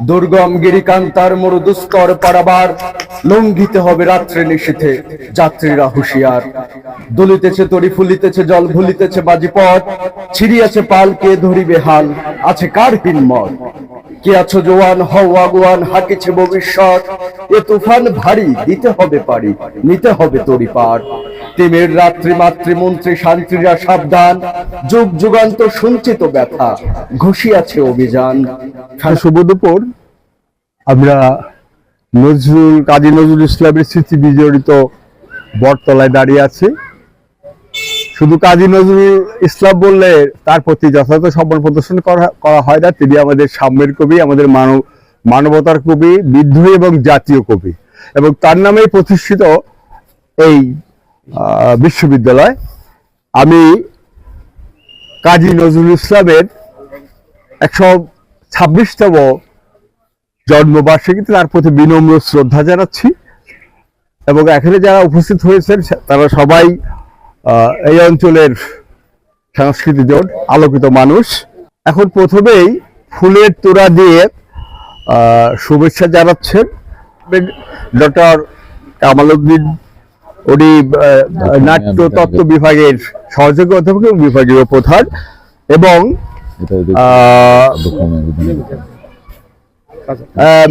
দুর্গম গিরিকান্তার মরুদুস্তর পারাবার লঙ্ঘিতে হবে রাত্রে নিশীথে যাত্রীরা হুঁশিয়ার। দলিতেছে তরি, ফুলিতেছে জল, ভুলিতেছে বাজিপথ, ছিড়িয়াছে পালকে ধরিবে হাল, আছে কার হিম্মত? কে আছো জোয়ান? হও আগুয়ান, হাকিছে ভবিষ্যৎ। এ তুফান ভারী দিতে হবে পারি, নিতে হবে তরি পার। তিমির রাত্রি মাতৃমন্ত্রী শান্তিরা সাবধান, যুগ যুগান্ত সঞ্চিত ব্যথা, ঘুষিয়াছে অভিযান। হ্যাঁ শুভ দুপুর। আমরা নজরুল, কাজী নজরুল ইসলামের স্মৃতি বিজড়িত বটতলায় দাঁড়িয়ে আছি। শুধু কাজী নজরুল ইসলাম বললে তার প্রতি যথাযথ সম্মান প্রদর্শন করা হয় না, তিনি আমাদের সাম্যের কবি, আমাদের মানব মানবতার কবি, বিদ্রোহী এবং জাতীয় কবি। এবং তার নামেই প্রতিষ্ঠিত এই বিশ্ববিদ্যালয়। আমি কাজী নজরুল ইসলামের একশো ছাব্বিশতম জন্মবার্ষিকীতে তার প্রতি বিনম্র শ্রদ্ধা জানাচ্ছি। এবং এখানে যারা উপস্থিত হয়েছেন তারা সবাই এই অঞ্চলের সাংস্কৃতিক জোট আলোকিত মানুষ। এখন প্রথমেই ফুলের তোড়া দিয়ে আহ, শুভেচ্ছা জানাচ্ছেন ডক্টর কামাল উদ্দিন। উনি আহ, নাট্য তত্ত্ব বিভাগের সহযোগী অধ্যাপক এবং বিভাগীয় প্রধান এবং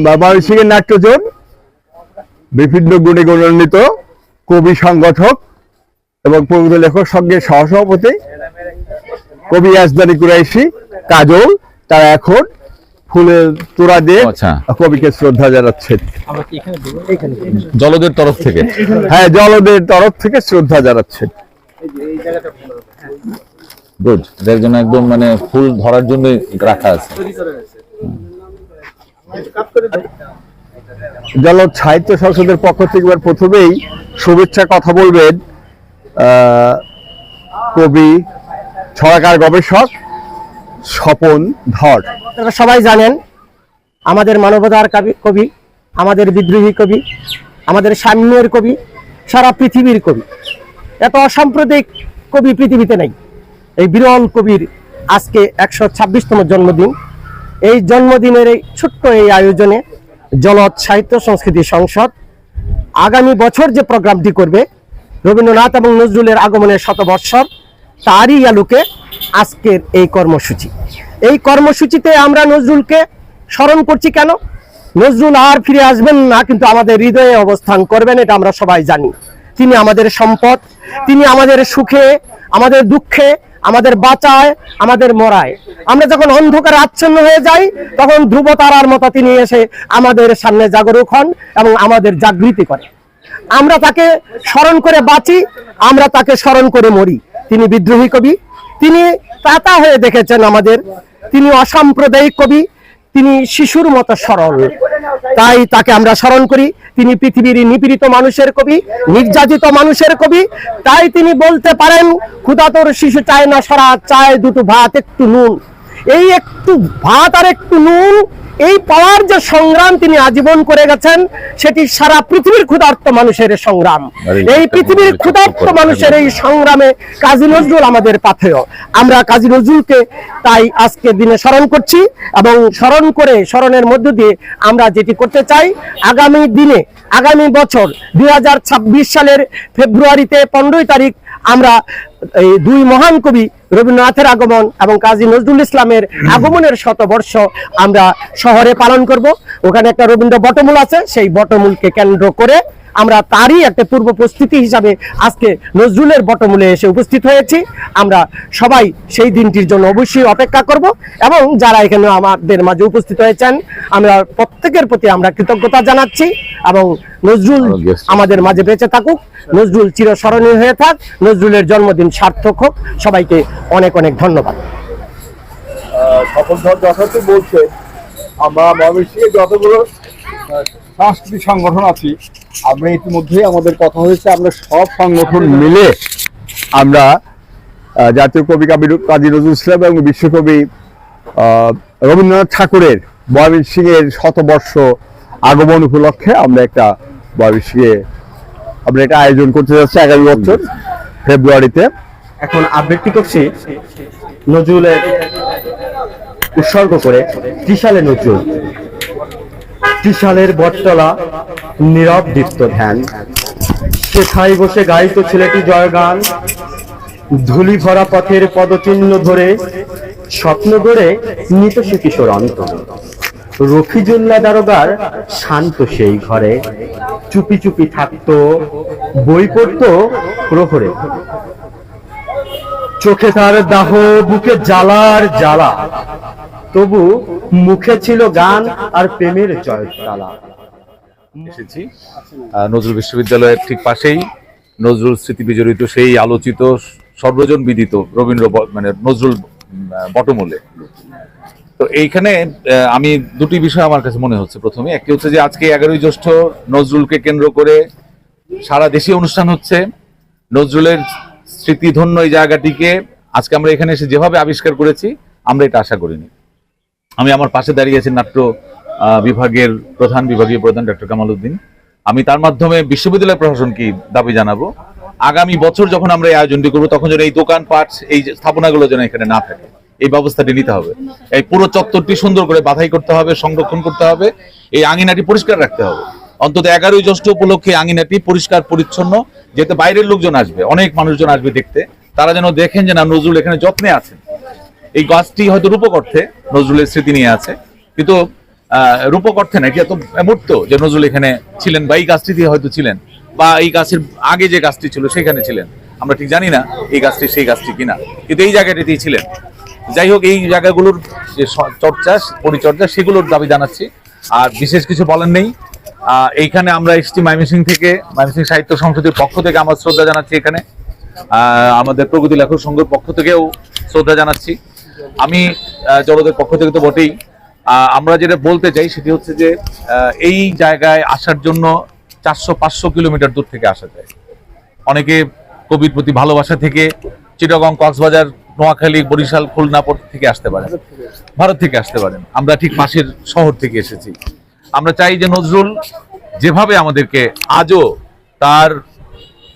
ময়মনসিংহের নাট্যজন বিভিন্ন গুণে গুণান্বিত কবি সংগঠক এবং প্রবন্ধ লেখক সঙ্গে সহসভাপতি কবি রাজধানী কুরাইশি কাজল তারা এখন ফুলের তোড়া দিয়ে আচ্ছা। কবিকে শ্রদ্ধা জানাচ্ছেন। জলদের তরফ থেকে। হ্যাঁ জলদের তরফ থেকে শ্রদ্ধা জানাচ্ছেন। গুড এদের জন্য একদম মানে ফুল ধরার জন্য রাখা আছে। জলদ সাহিত্য সংসদের পক্ষ থেকে প্রথমেই শুভেচ্ছা কথা বলবেন কবি, ছড়াকার গবেষক স্বপন ধর। সবাই জানেন, আমাদের মানবতার কবি কবি, আমাদের বিদ্রোহী কবি, আমাদের সাম্যের কবি, সারা পৃথিবীর কবি। এত অসাম্প্রদায়িক কবি পৃথিবীতে নেই। এই বিরল কবির আজকে একশো ছাব্বিশতম জন্মদিন। এই জন্মদিনের এই ছোট্ট এই আয়োজনে জলদ সাহিত্য সংস্কৃতি সংসদ আগামী বছর যে প্রোগ্রামটি করবে রবীন্দ্রনাথ এবং নজরুলের আগমনের শতবৎসর তারই আলোকে আজকের এই কর্মসূচি। এই কর্মসূচিতে আমরা নজরুলকে স্মরণ করছি কেন? নজরুল আর ফিরে আসবেন না, কিন্তু আমাদের হৃদয়ে অবস্থান করবেন, এটা আমরা সবাই জানি। তিনি আমাদের সম্পদ, তিনি আমাদের সুখে, আমাদের দুঃখে, আমাদের বাঁচায়, আমাদের মরায়। আমরা যখন অন্ধকারে আচ্ছন্ন হয়ে যাই, তখন ধ্রুব তারার মতো তিনি এসে আমাদের সামনে জাগরুক হন এবং আমাদের জাগৃতি করে আমরা তাকে স্মরণ করে বাঁচি, আমরা তাকে স্মরণ করে মরি। তিনি বিদ্রোহী কবি, তিনি তাতা হয়ে দেখেছেন আমাদের। তিনি অসাম্প্রদায়িক কবি, তিনি শিশুর মতো সরল। তাই তাকে আমরা স্মরণ করি। তিনি পৃথিবীর নিপীড়িত মানুষের কবি, নির্যাতিত মানুষের কবি। তাই তিনি বলতে পারেন ক্ষুধাতর শিশু চায় না সরা, চায় দুটো ভাত, একটু নুন। এই একটু ভাত আর একটু নুন এই পাওয়ার যে সংগ্রাম তিনি আজীবন করে গেছেন সেটি সারা পৃথিবীর ক্ষুধার্ত মানুষের সংগ্রাম। এই পৃথিবীর ক্ষুধার্ত মানুষের এই সংগ্রামে কাজী নজরুল আমাদের পাথেয়। আমরা কাজী নজরুলকে তাই আজকে দিনে স্মরণ করছি এবং স্মরণ করে স্মরণের মধ্য দিয়ে আমরা যেটি করতে চাই আগামী দিনে আগামী বছর দু হাজার ছাব্বিশ সালের ফেব্রুয়ারিতে পনেরোই তারিখ আমরা এই দুই মহান কবি রবীন্দ্রনাথের আগমন এবং কাজী নজরুল ইসলামের আগমনের শতবর্ষ আমরা শহরে পালন করব। ওখানে একটা রবীন্দ্র বটমূল আছে সেই বটমূলকে কেন্দ্র করে আমরা তারই একটা পূর্ব প্রস্তুতি হিসাবে আজকে নজরুলের বটমূলে এসে উপস্থিত হয়েছি। আমরা সবাই সেই দিনটির জন্য অবশ্যই অপেক্ষা করব এবং যারা এখানে আমাদের মাঝে উপস্থিত হয়েছেন আমরা প্রত্যেকের প্রতি আমরা কৃতজ্ঞতা জানাচ্ছি এবং নজরুল আমাদের মাঝে বেঁচে থাকুক। নজরুল চিরস্মরণীয় হয়ে থাক। নজরুলের জন্মদিন সার্থক হোক। সবাইকে অনেক অনেক ধন্যবাদ। বলছে, আমরা ময়মনসিংহে যতগুলো সাংস্কৃতিক সংগঠন আছি, আমরা ইতিমধ্যে আমাদের কথা হয়েছে, আমরা সব সংগঠন মিলে আমরা জাতীয় কবি কাবি কাজী নজরুল ইসলাম এবং বিশ্বকবি রবীন্দ্রনাথ ঠাকুরের ময়মনসিংহের শতবর্ষ আগমন উপলক্ষে আমরা একটা ময়মনসিংহে আমরা এটা আয়োজন করতে যাচ্ছি আগামী বছর। ফেব্রুয়ারিতে। এখন আবৃত্তি করছি? নজরুলের উৎসর্গ করে ত্রিশালে নজরুল। ত্রিশালের বটতলা নীরব দীপ্ত ধ্যান। সেথায় বসে গাইত ছেলেটি জয়গান ধুলি ভরা পথের পদচিহ্ন ধরে স্বপ্ন ধরে নিত সে কিশোর অন্ত রফিজুল্লাহ দারোগার শান্ত সেই ঘরে। চুপি চুপি থাকতো, বই পড়তো প্রহরে। চোখে তার দাহ, বুকে জ্বালার জ্বালা। তবু মুখে ছিল গান আর প্রেমের জয়তালা। এসেছি। নজরুল বিশ্ববিদ্যালয়ের ঠিক পাশেই। নজরুল স্মৃতি বিজড়িত সেই আলোচিত, সর্বজন বিদিত রবীন্দ্র মানে নজরুল বটমূলে। তো এইখানে আমি দুটি বিষয় আমার কাছে মনে হচ্ছে প্রথমে। একটি হচ্ছে যে আজকে এগারোই জ্যৈষ্ঠ নজরুলকে কেন্দ্র করে সারা দেশে অনুষ্ঠান হচ্ছে। নজরুলের স্মৃতিধন্য এই জায়গাটিকে আজকে আমরা এখানে এসে যেভাবে আবিষ্কার করেছি, আমরা এটা আশা করিনি। আমি আমার পাশে দাঁড়িয়ে আছি নাট্য বিভাগের প্রধান, বিভাগীয় প্রধান ডক্টর কামাল উদ্দিন। আমি তার মাধ্যমে বিশ্ববিদ্যালয় প্রশাসনকে দাবি জানাব? আগামী বছর যখন আমরা এই আয়োজনটি করব, তখন যেন এই দোকান দোকানপাট, এই স্থাপনাগুলো যেন এখানে না থাকে। এই ব্যবস্থাটি নিতে হবে। এই পুরো চত্বরটি সুন্দর করে বাধাই করতে হবে, সংরক্ষণ করতে হবে, এই আঙিনাটি পরিষ্কার রাখতে হবে। অন্তত এগারোই জ্যৈষ্ঠ উপলক্ষে আঙিনাটি পরিষ্কার, পরিচ্ছন্ন যেতে বাইরের লোকজন আসবে, অনেক মানুষজন আসবে দেখতে, তারা যেন দেখেন যে না, নজরুল এখানে যত্নে আছেন। এই গাছটি হয়তো রূপক অর্থে নজরুলের স্মৃতি নিয়ে আছে, কিন্তু রূপক অর্থে নাকি এত মূর্ত যে নজরুল এখানে ছিলেন বা এই গাছটি দিয়ে হয়তো ছিলেন, বা এই গাছের আগে যে গাছটি ছিল সেখানে ছিলেন। আমরা ঠিক জানি না এই গাছটি সেই গাছটি কিনা, কিন্তু এই জায়গাটিতেই ছিলেন। যাই হোক, এই জায়গাগুলোর যে চর্চা, পরিচর্যা, সেগুলোর দাবি জানাচ্ছি। আর বিশেষ কিছু বলেন নেই। এইখানে আমরা এসেছি ময়মনসিং থেকে, ময়মনসিং সাহিত্য সংসদের পক্ষ থেকে আমার শ্রদ্ধা জানাচ্ছি এখানে। আমাদের প্রগতি লেখক সংঘের পক্ষ থেকেও শ্রদ্ধা জানাচ্ছি। আমি জলদের পক্ষ থেকে তো বটেই। আমরা যেটা বলতে চাই সেটি হচ্ছে যে এই জায়গায় আসার জন্য চারশো পাঁচশো কিলোমিটার দূর থেকে আসা যায়। অনেকে কবির প্রতি ভালোবাসা থেকে, চিটাগং কক্সবাজার নোয়াখালী বরিশাল খুলনা পর- থেকে আসতে পারেন। ভারত থেকে আসতে পারেন। আমরা ঠিক পাশের শহর থেকে এসেছি। আমরা চাই যে নজরুল যেভাবে আমাদেরকে আজও তার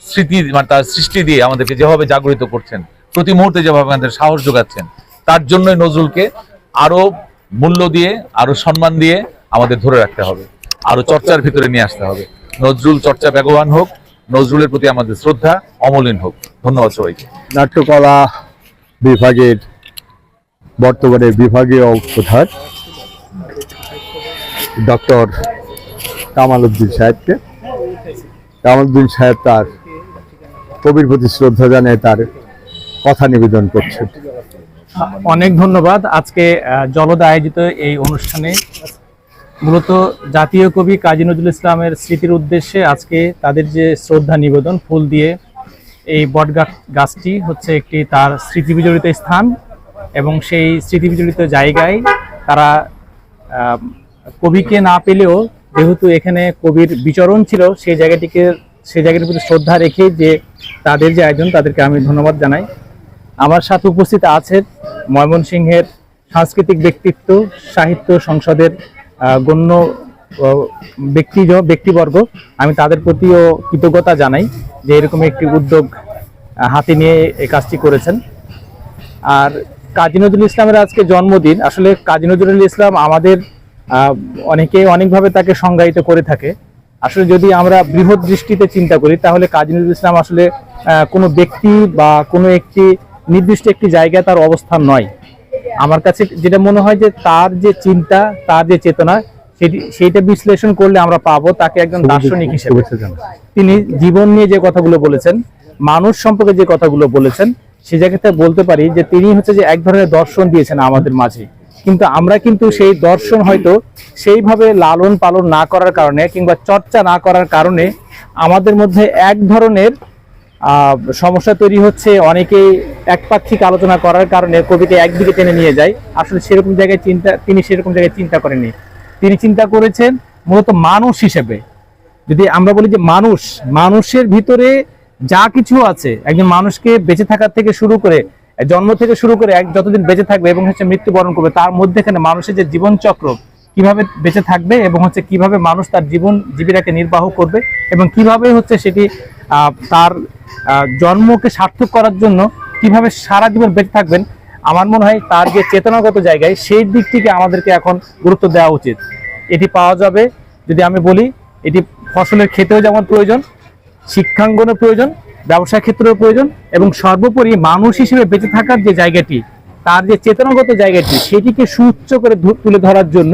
স্মৃতি মানে তার সৃষ্টি দিয়ে আমাদেরকে যেভাবে জাগরিত করছেন প্রতি মুহূর্তে যেভাবে আমাদের সাহস যোগাচ্ছেন তার জন্যই নজরুলকে আরও মূল্য দিয়ে আরও সম্মান দিয়ে আমাদের ধরে রাখতে হবে। আরও চর্চার ভিতরে নিয়ে আসতে হবে। নজরুল চর্চা বেগবান হোক নজরুলের প্রতি আমাদের শ্রদ্ধা অমলিন হোক। ধন্যবাদ সবাইকে। নাট্যকলা বিভাগের বর্তমানে বিভাগীয় প্রধান ডক্টর কামাল উদ্দিন সাহেবকে। কামাল উদ্দিন সাহেব তার কবির প্রতি শ্রদ্ধা জানিয়ে তার কথা নিবেদন করছেন। অনেক ধন্যবাদ। আজকে জলদ আয়োজিত এই অনুষ্ঠানে মূলত জাতীয় কবি কাজী নজরুল ইসলামের স্মৃতির উদ্দেশ্যে আজকে তাদের যে শ্রদ্ধা নিবেদন, ফুল দিয়ে এই বট গাছটি হচ্ছে একটি তার স্মৃতি বিজড়িত স্থান এবং সেই স্মৃতি বিজড়িত জায়গায় তারা কবিকে না পেলেও যেহেতু এখানে কবির বিচরণ ছিল সেই জায়গাটিকে সেই জায়গাটির প্রতি শ্রদ্ধা রেখে যে তাদের যে আয়োজন তাদেরকে আমি ধন্যবাদ জানাই। আমার সাথে উপস্থিত আছেন ময়মনসিংহের সাংস্কৃতিক ব্যক্তিত্ব সাহিত্য সংসদের গণ্য আহ, ব্যক্তি ব্যক্তিবর্গ। আমি তাদের প্রতিও কৃতজ্ঞতা জানাই। যে এরকম একটি উদ্যোগ হাতে নিয়ে এই কাজটি করেছেন। আর কাজী নজরুল ইসলামের আজকে জন্মদিন। আসলে কাজী নজরুল ইসলাম আমাদের অনেকে অনেকভাবে তাকে সংজ্ঞায়িত করে থাকে। আসলে যদি আমরা বৃহৎ দৃষ্টিতে চিন্তা করি, তাহলে কাজী নজরুল ইসলাম আসলে কোনো ব্যক্তি বা কোনো একটি নির্দিষ্ট একটি জায়গায় তার অবস্থান নয়। আমার কাছে যেটা মনে হয় যে তার যে চিন্তা, তার যে চেতনা সেইটা বিশ্লেষণ করলে আমরা পাবো তাকে একজন দার্শনিক হিসেবে। তিনি জীবন নিয়ে যে কথাগুলো বলেছেন মানুষ সম্পর্কে যে কথাগুলো বলেছেন সে জায়গাতে বলতে পারি যে তিনি হচ্ছে যে এক ধরনের দর্শন দিয়েছেন আমাদের মাঝে। কিন্তু আমরা কিন্তু সেই দর্শন হয়তো সেইভাবে লালন পালন না করার কারণে কিংবা চর্চা না করার কারণে আমাদের মধ্যে এক ধরনের আহ, সমস্যা তৈরি হচ্ছে অনেকেই একপাক্ষিক আলোচনা করার কারণে কবিকে একদিকে টেনে নিয়ে যায়। আসলে সেরকম জায়গায় চিন্তা তিনি সেরকম জায়গায় চিন্তা করেননি। তিনি চিন্তা করেছেন মূলত মানুষ হিসেবে। যদি আমরা বলি যে মানুষ, মানুষের ভিতরে যা কিছু আছে, একজন মানুষকে বেঁচে থাকার থেকে শুরু করে, জন্ম থেকে শুরু করে যতদিন বেঁচে থাকবে এবং হচ্ছে মৃত্যুবরণ করবে, তার মধ্যে এখানে মানুষের যে জীবন চক্র কীভাবে বেঁচে থাকবে এবং হচ্ছে কীভাবে মানুষ তার জীবন জীবিকাকে নির্বাহ করবে এবং কীভাবে হচ্ছে সেটি তার জন্মকে সার্থক করার জন্য কীভাবে সারা জীবন বেঁচে থাকবেন আমার মনে হয় তার যে চেতনাগত জায়গায় সেই দিক থেকে আমাদেরকে এখন গুরুত্ব দেওয়া উচিত। এটি পাওয়া যাবে, যদি আমি বলি, এটি ফসলের ক্ষেতেও যেমন প্রয়োজন শিক্ষাঙ্গনও প্রয়োজন ব্যবসা ক্ষেত্রেও প্রয়োজন, এবং সর্বোপরি মানুষ হিসেবে বেঁচে থাকার যে জায়গাটি, তার যে চেতনাগত জায়গাটি, সেটিকে সুউচ্চ করে তুলে ধরার জন্য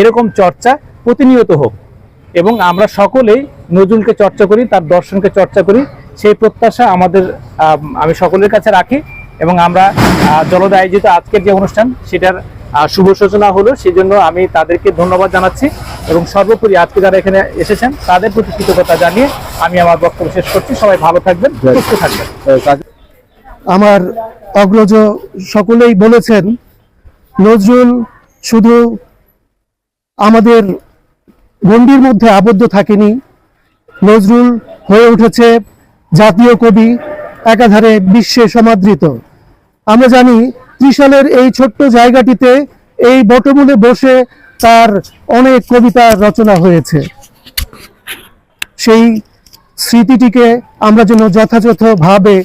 এরকম চর্চা প্রতিনিয়ত হোক। এবং আমরা সকলেই নজরুলকে চর্চা করি, তার দর্শনকে চর্চা করি, সেই প্রত্যাশা আমাদের আমি সকলের কাছে রাখি। এবং আমরা জলদ আয়োজিত আজকের যে অনুষ্ঠান সেটার শুভ সূচনা হলো। সেই জন্য আমি তাদেরকে ধন্যবাদ জানাচ্ছি এবং সর্বোপরি আজকে যারা এখানে এসেছেন তাদের প্রতি কৃতজ্ঞতা জানিয়ে আমি আমার বক্তব্য শেষ করছি। সবাই ভালো থাকবেন সুস্থ থাকবেন। আমার অগ্রজ সকলেই বলেছেন নজরুল শুধু আমাদের গণ্ডির মধ্যে আবদ্ধ থাকেনি। নজরুল হয়ে উঠেছে জাতীয় কবি একাধারে বিশ্বে সমাদৃত। আমরা জানি ত্রিশালের এই ছোট্ট জায়গাটিতে এই বটমূলে বসে তার অনেক কবিতা রচনা হয়েছে। সেই স্মৃতিটিকে আমরা যেন যথাযথভাবে,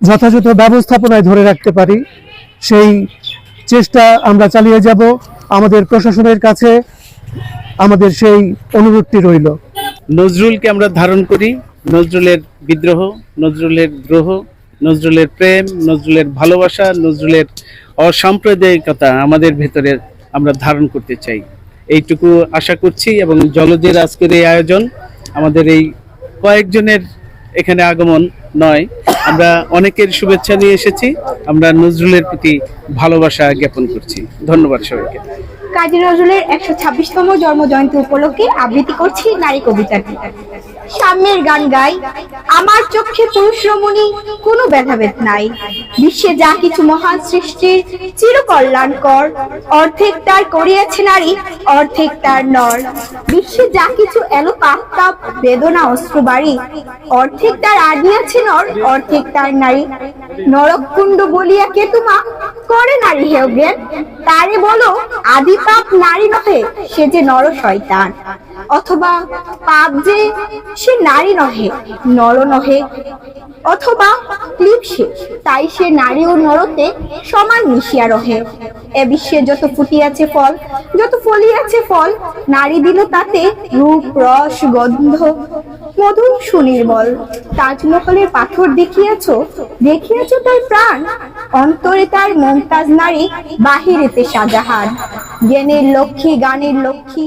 যথাযথ ব্যবস্থাপনায় ধরে রাখতে পারি, সেই চেষ্টা আমরা চালিয়ে যাব। আমাদের প্রশাসনের কাছে আমাদের সেই অনুরোধটি রইল। নজরুলকে আমরা ধারণ করি। নজরুলের বিদ্রোহ, নজরুলের দ্রোহ নজরুলের প্রেম, নজরুলের ভালোবাসা, নজরুলের অসাম্প্রদায়িকতা আমাদের ভেতরে আমরা ধারণ করতে চাই। এইটুকু আশা করছি এবং জলজের আজকের এই আয়োজন আমাদের এই কয়েকজনের এখানে আগমন নয়। আমরা অনেকের শুভেচ্ছা নিয়ে এসেছি। আমরা নজরুলের প্রতি ভালোবাসা জ্ঞাপন করছি। ধন্যবাদ সবাইকে। কাজী নজরুলের একশো ছাব্বিশতম জন্ম জয়ন্তী উপলক্ষে আবৃত্তি করছি নারী কবিতাটি সাম্যের গান গাই। আমার চোখে পুরুষ কোনো ভেদাভেদ নাই। বিশ্বে যা কিছু মহান সৃষ্টির চির কল্যাণকর অর্ধেক তার করিয়াছে নারী, অর্ধেক তার নর। বিশ্বে যা কিছু এলো পাপ বেদনা অস্ত্র বাড়ি অর্ধেক তার আদিয়াছে নর, অর্ধেক তার নারী। নরকুণ্ড বলিয়া কে তোমা? করে নারী হেয় জ্ঞান। তারে বলো, আদি পাপ নারী নহে, সে যে নর শয়তান। অথবা পাপ যে সে নারী নহে, নর নহে, অথবা ক্লিপসে তাই সে নারী ও নরতে সমান মিশিয়া রহে। এ বিশ্বে যত ফুটিয়াছে ফল, যত ফলিয়াছে ফল, নারী দিল তাতে রূপ, রস, গন্ধ মধু সুনির্মল। তাজমহলের পাথর দেখিয়াছ দেখিয়াছ তার প্রাণ, অন্তরে তার মমতাজ নারী, বাহিরেতে শাহজাহান। জ্ঞানের লক্ষ্মী, গানের লক্ষ্মী